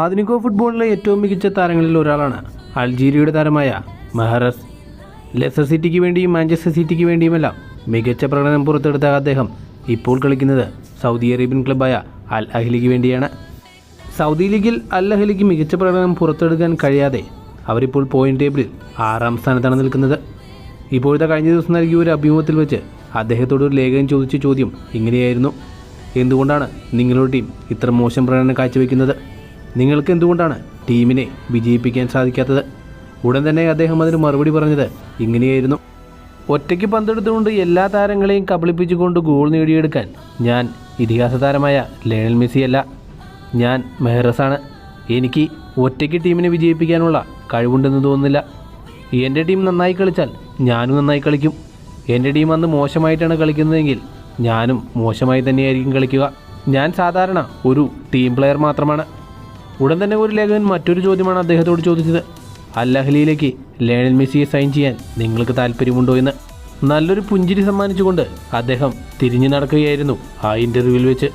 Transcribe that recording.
ആധുനിക ഫുട്ബോളിലെ ഏറ്റവും മികച്ച താരങ്ങളിൽ ഒരാളാണ് അൾജീരിയയുടെ താരമായ മെഹറസ്. ലെസർ സിറ്റിക്ക് വേണ്ടിയും മാഞ്ചസ്റ്റർ സിറ്റിക്ക് വേണ്ടിയുമെല്ലാം മികച്ച പ്രകടനം പുറത്തെടുത്ത അദ്ദേഹം ഇപ്പോൾ കളിക്കുന്നത് സൗദി അറേബ്യൻ ക്ലബ്ബായ അൽ അഹ്ലിക്ക് വേണ്ടിയാണ്. സൗദി ലീഗിൽ അൽ അഹ്ലിക്ക് മികച്ച പ്രകടനം പുറത്തെടുക്കാൻ കഴിയാതെ അവരിപ്പോൾ പോയിന്റ് ടേബിളിൽ ആറാം സ്ഥാനത്താണ് നിൽക്കുന്നത്. ഇപ്പോഴത്തെ കഴിഞ്ഞ ദിവസം നൽകിയ ഒരു അഭിമുഖത്തിൽ വെച്ച് അദ്ദേഹത്തോട് ഒരു ലേഖകൻ ചോദിച്ച ചോദ്യം ഇങ്ങനെയായിരുന്നു. എന്തുകൊണ്ടാണ് നിങ്ങളുടെ ടീം ഇത്ര മോശം പ്രകടനം കാഴ്ചവെക്കുന്നത്? നിങ്ങൾക്ക് എന്തുകൊണ്ടാണ് ടീമിനെ വിജയിപ്പിക്കാൻ സാധിക്കാത്തത്? ഉടൻ തന്നെ അദ്ദേഹം അതിന് മറുപടി പറഞ്ഞത് ഇങ്ങനെയായിരുന്നു. ഒറ്റയ്ക്ക് പന്തെടുത്തുകൊണ്ട് എല്ലാ താരങ്ങളെയും കബളിപ്പിച്ചുകൊണ്ട് ഗോൾ നേടിയെടുക്കാൻ ഞാൻ ഇതിഹാസ താരമായ ലയണൽ മെസ്സിയല്ല. ഞാൻ മെഹറസാണ്. എനിക്ക് ഒറ്റയ്ക്ക് ടീമിനെ വിജയിപ്പിക്കാനുള്ള കഴിവുണ്ടെന്ന് തോന്നുന്നില്ല. എന്റെ ടീം നന്നായി കളിച്ചാൽ ഞാനും നന്നായി കളിക്കും. എന്റെ ടീം അന്ന് മോശമായിട്ടാണ് കളിക്കുന്നതെങ്കിൽ ഞാനും മോശമായി തന്നെയായിരിക്കും കളിക്കുക. ഞാൻ സാധാരണ ഒരു ടീം പ്ലെയർ മാത്രമാണ്. ഉടൻ തന്നെ ഒരു ലേഖകൻ മറ്റൊരു ചോദ്യമാണ് അദ്ദേഹത്തോട് ചോദിച്ചത്. അല്ലഹലിയിലേക്ക് ലേണൽ മെസ്സിയെ സൈൻ ചെയ്യാൻ നിങ്ങൾക്ക് താല്പര്യമുണ്ടോ എന്ന്. നല്ലൊരു പുഞ്ചിരി സമ്മാനിച്ചുകൊണ്ട് അദ്ദേഹം തിരിഞ്ഞു നടക്കുകയായിരുന്നു ആ ഇന്റർവ്യൂവിൽ വെച്ച്.